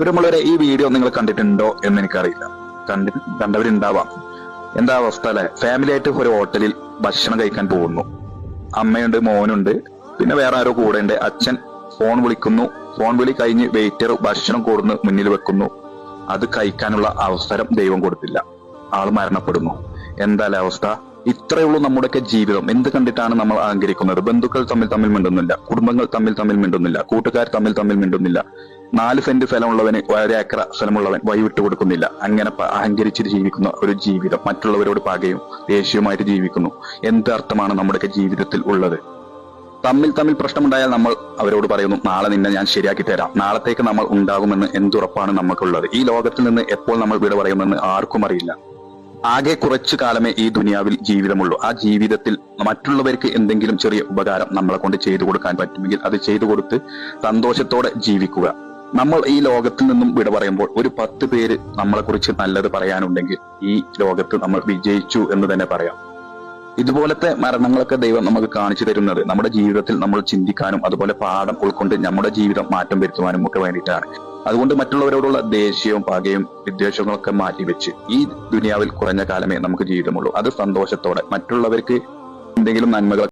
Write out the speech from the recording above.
പ്രിയമുള്ളവരെ ഈ വീഡിയോ നിങ്ങൾ കണ്ടിട്ടുണ്ടോ എന്ന് എനിക്കറിയില്ല. കണ്ടി കണ്ടവരുണ്ടാവാം. എന്താ അവസ്ഥ അല്ലെ? ഫാമിലി ആയിട്ട് ഒരു ഹോട്ടലിൽ ഭക്ഷണം കഴിക്കാൻ പോകുന്നു. അമ്മയുണ്ട് മോനുണ്ട്. പിന്നെ വേറെ ആരോ കൂടെ ഉണ്ട് അച്ഛൻ ഫോൺ വിളിക്കുന്നു. ഫോൺ വിളി കഴിഞ്ഞ് വെയിറ്റർ ഭക്ഷണം കൊടുന്ന് മുന്നിൽ വെക്കുന്നു. അത് കഴിക്കാനുള്ള അവസരം ദൈവം കൊടുത്തില്ല. ആൾ മരണപ്പെടുന്നു. എന്താ അവസ്ഥ? ഇത്രയേ ഉള്ളൂ നമ്മുടെയൊക്കെ ജീവിതം. എന്ത് കണ്ടിട്ടാണ് നമ്മൾ അഹങ്കരിക്കുന്നത്? ബന്ധുക്കൾ തമ്മിൽ തമ്മിൽ മിണ്ടുന്നില്ല. കുടുംബങ്ങൾ തമ്മിൽ തമ്മിൽ മിണ്ടുന്നില്ല. കൂട്ടുകാർ തമ്മിൽ തമ്മിൽ മിണ്ടുന്നില്ല. നാല് സെന്റ് സ്ഥലമുള്ളവന് ഒരു ഏക്കർ സ്ഥലമുള്ളവൻ വഴിവിട്ട് കൊടുക്കുന്നില്ല. അങ്ങനെ അഹങ്കരിച്ചിട്ട് ജീവിക്കുന്ന ഒരു ജീവിതം മറ്റുള്ളവരോട് പകയും ദേഷ്യവുമായിട്ട് ജീവിക്കുന്നു. എന്ത് അർത്ഥമാണ് നമ്മുടെ ജീവിതത്തിൽ ഉള്ളത്? തമ്മിൽ തമ്മിൽ പ്രശ്നമുണ്ടായാൽ നമ്മൾ അവരോട് പറയുന്നു നാളെ നിന്നെ ഞാൻ ശരിയാക്കി തരാം. നാളത്തേക്ക് നമ്മൾ ഉണ്ടാകുമെന്ന് എന്തുറപ്പാണ് നമുക്കുള്ളത്? ഈ ലോകത്തിൽ നിന്ന് എപ്പോൾ നമ്മൾ വിട പറയുമെന്ന് ആർക്കും അറിയില്ല. ആകെ കുറച്ചു കാലമേ ഈ ദുനിയാവിൽ ജീവിതമുള്ളൂ. ആ ജീവിതത്തിൽ മറ്റുള്ളവർക്ക് എന്തെങ്കിലും ചെറിയ ഉപകാരം നമ്മളെ കൊണ്ട് ചെയ്തു കൊടുക്കാൻ പറ്റുമെങ്കിൽ അത് ചെയ്തു കൊടുത്ത് സന്തോഷത്തോടെ ജീവിക്കുക. നമ്മൾ ഈ ലോകത്തിൽ നിന്നും വിട പറയുമ്പോൾ ഒരു പത്ത് പേര് നമ്മളെ കുറിച്ച് നല്ലത് പറയാനുണ്ടെങ്കിൽ ഈ ലോകത്ത് നമ്മൾ വിജയിച്ചു എന്ന് തന്നെ പറയാം. ഇതുപോലത്തെ മരണങ്ങളൊക്കെ ദൈവം നമുക്ക് കാണിച്ചു തരുന്നത് നമ്മുടെ ജീവിതത്തിൽ നമ്മൾ ചിന്തിക്കാനും അതുപോലെ പാഠം ഉൾക്കൊണ്ട് നമ്മുടെ ജീവിതം മാറ്റം വരുത്തുവാനും ഒക്കെ വേണ്ടിയിട്ടാണ്. അതുകൊണ്ട് മറ്റുള്ളവരോടുള്ള ദേഷ്യവും പകയും വിദ്വേഷങ്ങളൊക്കെ മാറ്റിവെച്ച് ഈ ദുനിയാവിൽ കുറഞ്ഞ കാലമേ നമുക്ക് ജീവിതമുള്ളൂ. അത് സന്തോഷത്തോടെ മറ്റുള്ളവർക്ക് എന്തെങ്കിലും നന്മകൾ